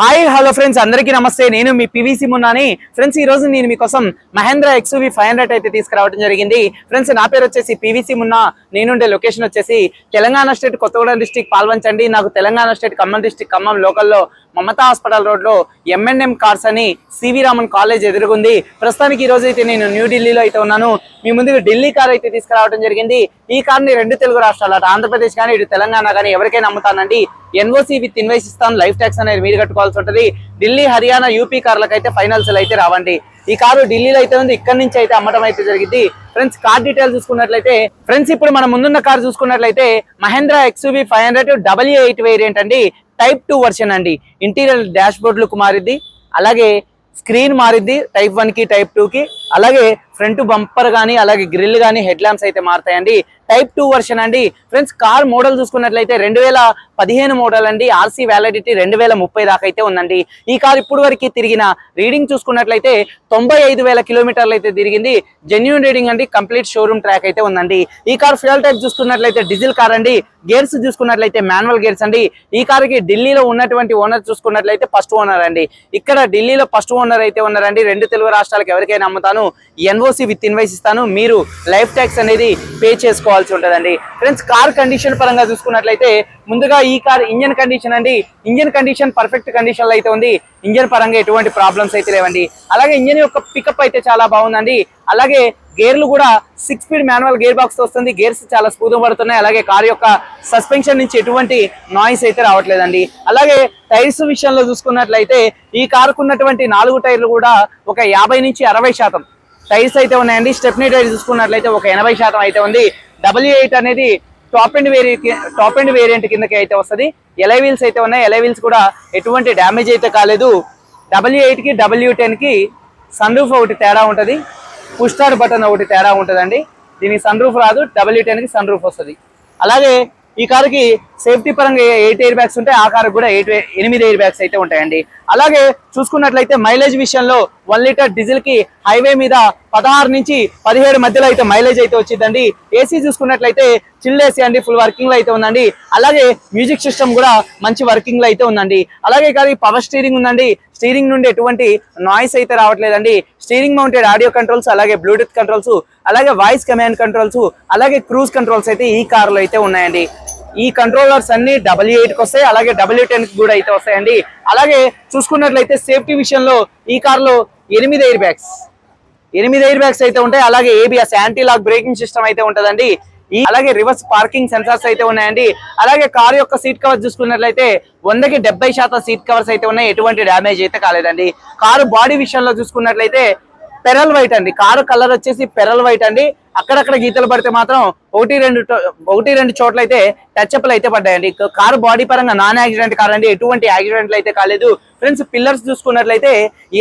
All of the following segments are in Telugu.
హాయ్ హలో ఫ్రెండ్స్ అందరికీ నమస్తే. నేను మీ పివిసి మున్నాని. ఫ్రెండ్స్ ఈ రోజు నేను మీకోసం మహేంద్ర ఎక్స్వీ ఫైవ్ హండ్రెడ్ అయితే తీసుకురావడం జరిగింది. ఫ్రెండ్స్ నా పేరు వచ్చేసి పివిసి మున్నా. నేనుండే లొకేషన్ వచ్చేసి తెలంగాణ స్టేట్ కొత్తగూడెం డిస్టిక్ పాల్వంచండి. నాకు తెలంగాణ స్టేట్ ఖమ్మం డిస్టిక్ ఖమ్మం లోకల్లో మమతా హాస్పిటల్ రోడ్లో ఎంఎన్ఎం కార్స్ అని సివి రామన్ కాలేజ్ ఎదురుగుంది. ప్రస్తుతానికి ఈ రోజు అయితే నేను న్యూఢిల్లీలో అయితే ఉన్నాను. మీ ముందుకు ఢిల్లీ కార్ అయితే తీసుకురావడం జరిగింది. ఈ కార్ రెండు తెలుగు రాష్ట్రాలు అటు ఆంధ్రప్రదేశ్ కానీ ఇటు తెలంగాణ కానీ ఎవరికైనా అమ్ముతానండి. ఎన్ఓసి విత్ ఇన్వైస్ ఇస్తాను లైఫ్ ట్యాక్స్ అనేది మీరు కట్టుకోవాల్సి ఉంటుంది. ఢిల్లీ హర్యానా యూపీ కార్లకు అయితే ఫైనల్స్ అయితే రావండి. ఈ కారు ఢిల్లీలో అయితే ఉంది ఇక్కడ నుంచి అయితే అమ్మటం అయితే జరిగింది ఫ్రెండ్స్ కార్ డీటెయిల్స్ చూసుకున్నట్లయితే ఫ్రెండ్స్ ఇప్పుడు మనం ముందున్న కార్ చూసుకున్నట్లయితే Mahindra XUV five hundred W eight variant అండి. టైప్ టూ వర్షన్ అండి. ఇంటీరియర్ డాష్ బోర్డ్ లుక్ మారిద్ది అలాగే స్క్రీన్ మారిద్ది టైప్ వన్కి టైప్ టూ కి. అలాగే ఫ్రంట్ బంపర్ కానీ అలాగే గ్రిల్ కానీ హెడ్ ల్యాంప్స్ అయితే మారుతాయండి. టైప్ టూ వర్షన్ అండి. ఫ్రెండ్స్ కార్ మోడల్ చూసుకున్నట్లయితే రెండు వేల పదిహేను మోడల్ అండి. ఆర్సీ వ్యాలిడిటీ రెండు వేల ముప్పై దాకా అయితే ఉందండి. ఈ కార్ ఇప్పుడు వరకు తిరిగిన రీడింగ్ చూసుకున్నట్లయితే తొంభై ఐదు వేల కిలోమీటర్లు అయితే తిరిగింది. జెన్యున్ రీడింగ్ అండి. కంప్లీట్ షోరూమ్ ట్రాక్ అయితే ఉందండి. ఈ కార్ ఫ్యూల్ టైప్ చూసుకున్నట్లయితే డీజిల్ కార్ అండి. గేర్స్ చూసుకున్నట్లయితే మాన్యువల్ గేర్స్ అండి. ఈ కార్కి ఢిల్లీలో ఉన్నటువంటి ఓనర్ చూసుకున్నట్లయితే ఫస్ట్ ఓనర్ అండి. ఇక్కడ ఢిల్లీలో ఫస్ట్ ఓనర్ అయితే ఉన్నారండి. రెండు తెలుగు రాష్ట్రాలకు ఎవరికైనా అమ్ముతాను. ఎన్ఓసి విత్ ఇన్వైస్ ఇస్తాను. మీరు లైఫ్ ట్యాక్స్ అనేది పే చేసుకోవాల్సి ఉంటుందండి. ఫ్రెండ్స్ కార్ కండిషన్ పరంగా చూసుకున్నట్లయితే ముందుగా ఈ కార్ ఇంజన్ కండిషన్ అండి. ఇంజన్ కండిషన్ పర్ఫెక్ట్ కండిషన్లో అయితే ఉంది. ఇంజన్ పరంగా ఎటువంటి ప్రాబ్లమ్స్ అయితే లేవండి. అలాగే ఇంజన్ యొక్క పికప్ అయితే చాలా బాగుందండి. అలాగే గేర్లు కూడా six speed manual gear box వస్తుంది. గేర్స్ చాలా స్మూత్ పడుతున్నాయి. అలాగే కార్ యొక్క సస్పెన్షన్ నుంచి ఎటువంటి నాయిస్ అయితే రావట్లేదండి. అలాగే టైర్స్ విషయంలో చూసుకున్నట్లయితే ఈ కారుకు ఉన్నటువంటి నాలుగు టైర్లు కూడా ఒక యాభై నుంచి అరవై శాతం టైర్స్ అయితే ఉన్నాయండి. స్టెప్నీ టైర్ చూసుకున్నట్లయితే ఒక ఎనభై శాతం అయితే ఉంది. డబ్ల్యూ ఎయిట్ అనేది top end variant top end variant కిందకి అయితే వస్తుంది. ఎలై వీల్స్ అయితే ఉన్నాయి. ఎలై వీల్స్ కూడా ఎటువంటి డ్యామేజ్ అయితే కాలేదు. డబ్ల్యూ ఎయిట్కి డబ్ల్యూ టెన్కి సన్ రూఫ్ ఒకటి తేడా ఉంటుంది. పుష్టార్ బటన్ ఒకటి తేడా ఉంటుందండి. దీనికి సన్ రూఫ్ రాదు డబల్ టెన్ e కి సన్ రూఫ్ వస్తుంది. అలాగే ఈ కారుకి సేఫ్టీ పరంగా ఎయిట్ ఎయిర్ బ్యాగ్స్ ఉంటాయి ఆ కారు కూడా ఎయిట్ ఎనిమిది ఎయిర్ బ్యాగ్స్ అయితే ఉంటాయండి. అలాగే చూసుకున్నట్లయితే మైలేజ్ విషయంలో వన్ లీటర్ డీజిల్కి హైవే మీద పదహారు నుంచి పదిహేడు మధ్యలో అయితే మైలేజ్ అయితే వచ్చిందండి. ఏసీ చూసుకున్నట్లయితే చిల్ ఏసీ అండి ఫుల్ వర్కింగ్లో అయితే ఉందండి. అలాగే మ్యూజిక్ సిస్టమ్ కూడా మంచి వర్కింగ్లో అయితే ఉందండి. అలాగే కాదు పవర్ స్టీరింగ్ ఉందండి. స్టీరింగ్ నుండి ఎటువంటి నాయిస్ అయితే రావట్లేదండి. స్టీరింగ్ మౌంటెడ్ ఆడియో కంట్రోల్స్ అలాగే బ్లూటూత్ కంట్రోల్స్ అలాగే వాయిస్ కమాండ్ కంట్రోల్స్ అలాగే క్రూజ్ కంట్రోల్స్ అయితే ఈ కార్లో అయితే ఉన్నాయండి. ఈ కంట్రోలర్స్ అన్ని డబ్ల్యూ ఎయిట్కి వస్తాయి అలాగే డబ్ల్యూ టెన్కి కూడా అయితే వస్తాయండి. అలాగే చూసుకున్నట్లయితే సేఫ్టీ విషయంలో ఈ కార్లో ఎనిమిది ఎయిర్ బ్యాగ్స్. ఎనిమిది ఎయిర్ బ్యాగ్స్ అయితే ఉంటాయి అలాగే ABS anti lock braking system అయితే ఉంటుందండి. ఈ అలాగే రివర్స్ పార్కింగ్ సెన్సార్స్ అయితే ఉన్నాయండి. అలాగే కార్ యొక్క సీట్ కవర్స్ చూసుకున్నట్లయితే వందకి డెబ్బై శాతం సీట్ కవర్స్ అయితే ఉన్నాయి ఎటువంటి డ్యామేజ్ అయితే కాలేదండి. కారు బాడీ విషయంలో చూసుకున్నట్లయితే పెరల్ వైట్ అండి. కారు కలర్ వచ్చేసి పెరల్ వైట్ అండి. అక్కడక్కడ గీతలు పడితే మాత్రం ఒకటి రెండు ఒకటి రెండు చోట్ల అయితే టచ్అప్లు అయితే పడ్డాయండి. కారు బాడీ పరంగా నాన్ యాక్సిడెంట్ కార్ అండి ఎటువంటి యాక్సిడెంట్లు అయితే కాలేదు. ఫ్రెండ్స్ పిల్లర్స్ చూసుకున్నట్లయితే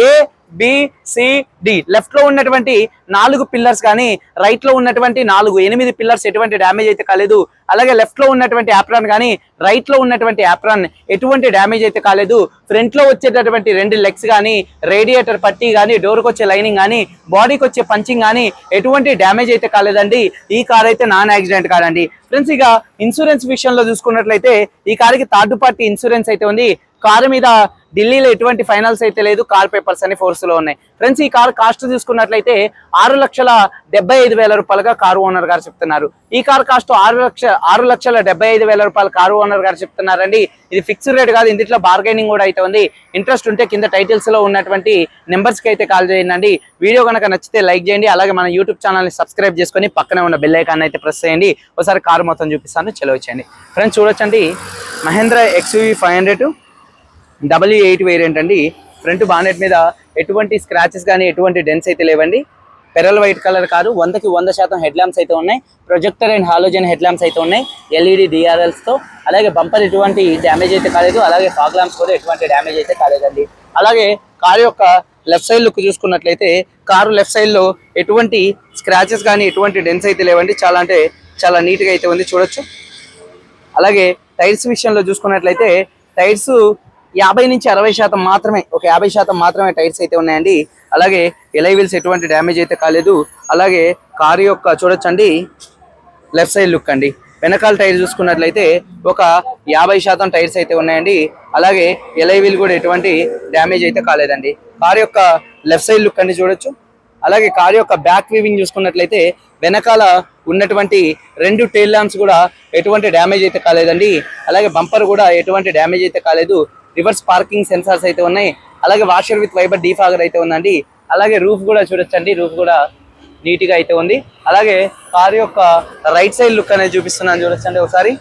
ఏ బిసిడి సి డి లెఫ్ట్లో ఉన్నటువంటి నాలుగు పిల్లర్స్ కానీ రైట్లో ఉన్నటువంటి నాలుగు ఎనిమిది పిల్లర్స్ ఎటువంటి డ్యామేజ్ అయితే కాలేదు. అలాగే లెఫ్ట్లో ఉన్నటువంటి యాప్రాన్ కానీ రైట్లో ఉన్నటువంటి యాప్రాన్ ఎటువంటి డ్యామేజ్ అయితే కాలేదు. ఫ్రంట్లో వచ్చేటటువంటి రెండు లెగ్స్ కానీ రేడియేటర్ పట్టీ కానీ డోర్కి వచ్చే లైనింగ్ కానీ బాడీకి వచ్చే పంచింగ్ కానీ ఎటువంటి డ్యామేజ్ అయితే కాలేదండి. ఈ కార్ అయితే నాన్ యాక్సిడెంట్ కార్ అండి. ఫ్రెండ్స్ ఇక ఇన్సూరెన్స్ విషయంలో చూసుకున్నట్లయితే ఈ కార్కి థర్డ్ పార్టీ ఇన్సూరెన్స్ అయితే ఉంది. కారు మీద ఢిల్లీలో ఎటువంటి ఫైనల్స్ అయితే లేదు కార్ పేపర్స్ అని ఫోర్స్లో ఉన్నాయి. ఫ్రెండ్స్ ఈ కార్ కాస్ట్ చూసుకున్నట్లయితే ఆరు లక్షల డెబ్బై ఐదు వేల రూపాయలుగా కారు ఓనర్ గారు చెప్తున్నారు. ఈ కార్ కాస్ట్ ఆరు లక్ష ఆరు లక్షల డెబ్బై ఐదు వేల రూపాయలు కారు ఓనర్ గారు చెప్తున్నారండి. ఇది ఫిక్స్డ్ రేట్ కాదు ఇందులో బార్గెనింగ్ కూడా అయితే ఉంది. ఇంట్రెస్ట్ ఉంటే కింద టైటిల్స్లో ఉన్నటువంటి నెంబర్స్కి అయితే కాల్ చేయండి. వీడియో కనుక నచ్చితే లైక్ చేయండి. అలాగే మన యూట్యూబ్ ఛానల్ని సబ్స్క్రైబ్ చేసుకొని పక్కనే ఉన్న బెల్ ఐకాన్ అయితే ప్రెస్ చేయండి. ఒకసారి కారు మొత్తం చూపిస్తాను చెలవచ్చండి ఫ్రెండ్స్ చూడొచ్చండి. Mahindra XUV five hundred W eight variant అండి. ఫ్రంట్ బానెట్ మీద ఎటువంటి స్క్రాచెస్ కానీ ఎటువంటి డెన్స్ అయితే లేవండి. పెరల్ వైట్ కలర్ కారు వందకి వంద శాతం హెడ్ ల్యాంప్స్ అయితే ఉన్నాయి. Projector and halogen head lamps అయితే ఉన్నాయి. ఎల్ఈడి తో. అలాగే బంపర్ ఎటువంటి డ్యామేజ్ అయితే కాలేదు. అలాగే ఫాగ్ ల్యాంప్స్ కూడా ఎటువంటి డ్యామేజ్ అయితే కాలేదండి. అలాగే కారు యొక్క లెఫ్ట్ సైడ్ లుక్ చూసుకున్నట్లయితే కారు లెఫ్ట్ సైడ్లో ఎటువంటి స్క్రాచెస్ కానీ ఎటువంటి డెన్స్ అయితే లేవండి. చాలా అంటే చాలా నీట్గా అయితే ఉంది చూడొచ్చు. అలాగే టైర్స్ విషయంలో చూసుకున్నట్లయితే టైర్స్ యాభై నుంచి అరవై శాతం మాత్రమే ఒక యాభై శాతం మాత్రమే టైర్స్ అయితే ఉన్నాయండి. అలాగే ఎలైవిల్స్ ఎటువంటి డ్యామేజ్ అయితే కాలేదు. అలాగే కారు యొక్క చూడొచ్చండి లెఫ్ట్ సైడ్ లుక్ అండి. వెనకాల టైర్ చూసుకున్నట్లయితే ఒక యాభై శాతం టైర్స్ అయితే ఉన్నాయండి. అలాగే ఎలైవిల్ కూడా ఎటువంటి డ్యామేజ్ అయితే కాలేదండి. కారు యొక్క లెఫ్ట్ సైడ్ లుక్ అండి చూడొచ్చు. అలాగే కార్ యొక్క బ్యాక్ వీవింగ్ చూసుకున్నట్లయితే వెనకాల ఉన్నటువంటి రెండు టైల్ ల్యాంప్స్ కూడా ఎటువంటి డ్యామేజ్ అయితే కాలేదండి. అలాగే బంపర్ కూడా ఎటువంటి డ్యామేజ్ అయితే కాలేదు. రివర్స్ పార్కింగ్ సెన్సార్స్ అయితే ఉన్నాయి. అలాగే వాషర్ విత్ వైబర్ డీఫాగర్ అయితే ఉందండి. అలాగే రూఫ్ కూడా చూడొచ్చండి. రూఫ్ కూడా నీట్గా అయితే ఉంది. అలాగే కార్ యొక్క రైట్ సైడ్ లుక్ అనేది చూపిస్తున్నాను చూడొచ్చండి ఒకసారి.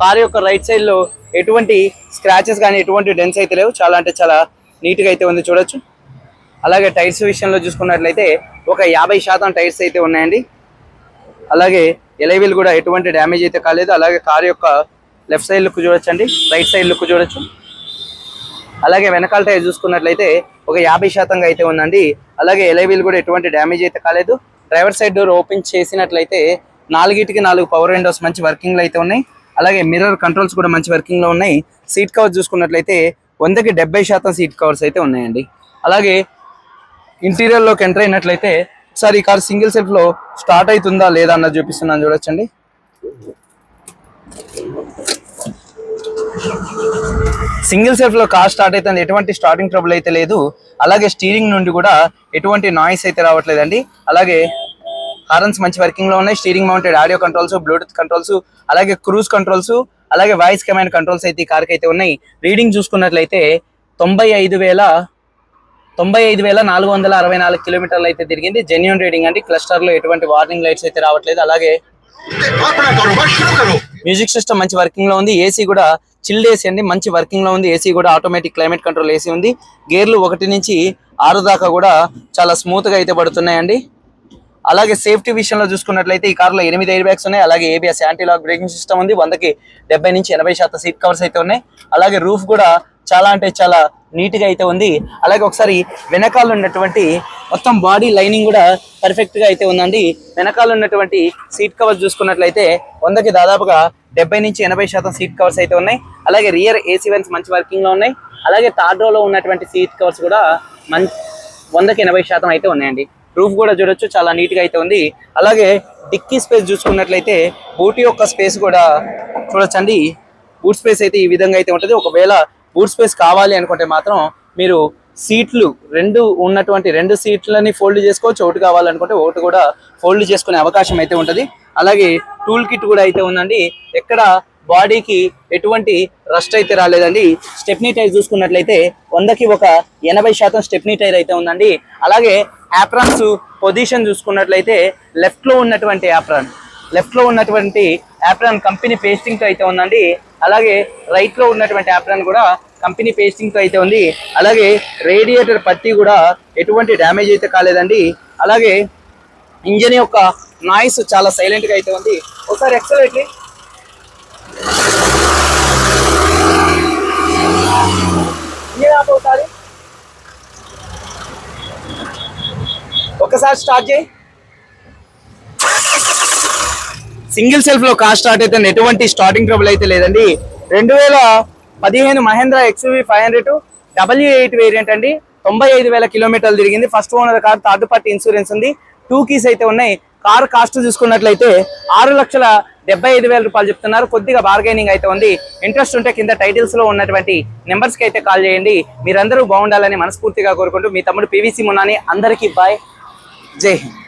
కార్ యొక్క రైట్ సైడ్లో ఎటువంటి స్క్రాచెస్ కానీ ఎటువంటి డెన్స్ అయితే లేవు. చాలా అంటే చాలా నీట్గా అయితే ఉంది చూడొచ్చు. అలాగే టైర్స్ విషయంలో చూసుకున్నట్లయితే ఒక యాభై శాతం టైర్స్ అయితే ఉన్నాయండి. అలాగే ఎలైవీలు కూడా ఎటువంటి డ్యామేజ్ అయితే కాలేదు. అలాగే కార్ యొక్క లెఫ్ట్ సైడ్ లుక్ చూడొచ్చండి. రైట్ సైడ్ లుక్ చూడొచ్చు. అలాగే వెనకాల టైర్ చూసుకున్నట్లయితే ఒక యాభై శాతంగా అయితే ఉందండి. అలాగే ఎలైవీలు కూడా ఎటువంటి డ్యామేజ్ అయితే కాలేదు. డ్రైవర్ సైడ్ డోర్ ఓపెన్ చేసినట్లయితే నాలుగిటికి నాలుగు పవర్ విండోస్ మంచి వర్కింగ్లు అయితే ఉన్నాయి. అలాగే మిర్రర్ కంట్రోల్స్ కూడా మంచి వర్కింగ్లో ఉన్నాయి. సీట్ కవర్స్ చూసుకున్నట్లయితే వందకి డెబ్బై శాతం సీట్ కవర్స్ అయితే ఉన్నాయండి. అలాగే ఇంటీరియర్లోకి ఎంటర్ అయినట్లయితే ఒకసారి ఈ కార్ సింగిల్ సెల్ఫ్లో స్టార్ట్ అవుతుందా లేదా అన్నది చూపిస్తున్నాను చూడొచ్చండి. సింగిల్ సెల్ఫ్లో కార్ స్టార్ట్ అయితే ఎటువంటి స్టార్టింగ్ ట్రబుల్ అయితే లేదు. అలాగే స్టీరింగ్ నుండి కూడా ఎటువంటి నాయిస్ అయితే రావట్లేదండి. అలాగే హారన్స్ మంచి వర్కింగ్లో ఉన్నాయి. Steering mounted audio controls bluetooth controls అలాగే క్రూజ్ కంట్రోల్స్ అలాగే వాయిస్ కమాండ్ కంట్రోల్స్ అయితే ఈ కార్ అయితే ఉన్నాయి. రీడింగ్ చూసుకున్నట్లయితే తొంభై ఐదు వేల తొంభై ఐదు వేల నాలుగు వందల అరవై నాలుగు కిలోమీటర్లు అయితే తిరిగింది. జెన్యున్ రీడింగ్ అండి. క్లస్టర్లో ఎటువంటి వార్నింగ్ లైట్స్ అయితే రావట్లేదు. అలాగే మ్యూజిక్ సిస్టమ్ మంచి వర్కింగ్లో ఉంది. ఏసీ కూడా చిల్డ్ ఏసీ అండి. మంచి వర్కింగ్లో ఉంది. ఏసీ కూడా ఆటోమేటిక్ క్లైమేట్ కంట్రోల్ ఏసీ ఉంది. గేర్లు ఒకటి నుంచి ఆరు దాకా కూడా చాలా స్మూత్గా అయితే పడుతున్నాయండి. అలాగే సేఫ్టీ విషయంలో చూసుకున్నట్లయితే ఈ కార్లో ఎనిమిది ఎయిర్ బ్యాగ్స్ ఉన్నాయి. అలాగే ABS anti lock braking system ఉంది. వందకి డెబ్బై నుంచి ఎనభై శాతం సీట్ కవర్స్ అయితే ఉన్నాయి. అలాగే రూఫ్ కూడా చాలా అంటే చాలా నీట్గా అయితే ఉంది. అలాగే ఒకసారి వెనకాల ఉన్నటువంటి మొత్తం బాడీ లైనింగ్ కూడా పర్ఫెక్ట్గా అయితే ఉందండి. వెనకాల ఉన్నటువంటి సీట్ కవర్స్ చూసుకున్నట్లయితే వందకి దాదాపుగా డెబ్బై నుంచి ఎనభై శాతం సీట్ కవర్స్ అయితే ఉన్నాయి. అలాగే రియర్ ఏసీ వెన్స్ మంచి వర్కింగ్లో ఉన్నాయి. అలాగే థర్డ్ రోలో ఉన్నటువంటి సీట్ కవర్స్ కూడా మం వందకి ఎనభై శాతం అయితే ఉన్నాయండి. రూఫ్ కూడా చూడొచ్చు చాలా నీట్గా అయితే ఉంది. అలాగే డిక్కీ స్పేస్ చూసుకున్నట్లయితే బూట్ యొక్క స్పేస్ కూడా చూడొచ్చండి. బూట్ స్పేస్ అయితే ఈ విధంగా అయితే ఉంటుంది. ఒకవేళ బూట్ స్పేస్ కావాలి అనుకుంటే మాత్రం మీరు సీట్లు రెండు ఉన్నటువంటి రెండు సీట్లని ఫోల్డ్ చేసుకోవచ్చు. ఒకటి కావాలనుకుంటే ఒకటి కూడా ఫోల్డ్ చేసుకునే అవకాశం అయితే ఉంటుంది. అలాగే టూల్ కిట్ కూడా అయితే ఉందండి. ఎక్కడ బాడీకి ఎటువంటి రస్ట్ అయితే రాలేదండి. స్టెప్నీ టైర్ చూసుకున్నట్లయితే వందకి ఒక ఎనభై శాతం స్టెప్నీ టైర్ అయితే ఉందండి. అలాగే యాప్రాన్స్ పొజిషన్ చూసుకున్నట్లయితే లెఫ్ట్లో ఉన్నటువంటి యాప్రాన్. లెఫ్ట్లో ఉన్నటువంటి యాప్రాన్ కంపెనీ పేస్టింగ్తో అయితే ఉందండి. అలాగే రైట్లో ఉన్నటువంటి యాప్రాన్ కూడా కంపెనీ పేస్టింగ్తో అయితే ఉంది. అలాగే రేడియేటర్ పత్తి కూడా ఎటువంటి డ్యామేజ్ అయితే కాలేదండి. అలాగే ఇంజన్ యొక్క నాయిస్ చాలా సైలెంట్గా అయితే ఉంది. ఒకసారి ఎక్సలేట్లీ ఒకసారి. ఒకసారి స్టార్ట్ చేయి. సింగిల్ సెల్ఫ్లో కార్ స్టార్ట్ అయితే ఎటువంటి స్టార్టింగ్ ట్రబుల్ అయితే లేదండి. రెండు వేల పదిహేను Mahindra XUV five hundred W eight variant అండి. తొంభై ఐదు వేల కిలోమీటర్లు తిరిగింది. First owner car third party insurance ఉంది. టూ కీస్ అయితే ఉన్నాయి. కార్ కాస్ట్ చూసుకున్నట్లయితే ఆరు లక్షల డెబ్బై ఐదు వేల రూపాయలు చెప్తున్నారు. కొద్దిగా బార్గైనింగ్ అయితే ఉంది. ఇంట్రెస్ట్ ఉంటే కింద టైటిల్స్లో ఉన్నటువంటి నెంబర్స్కి అయితే కాల్ చేయండి. మీరందరూ బాగుండాలని మనస్ఫూర్తిగా కోరుకుంటూ మీ తమ్ముడు పివిసి మున్నాని అందరికీ బాయ్ జై హింద్.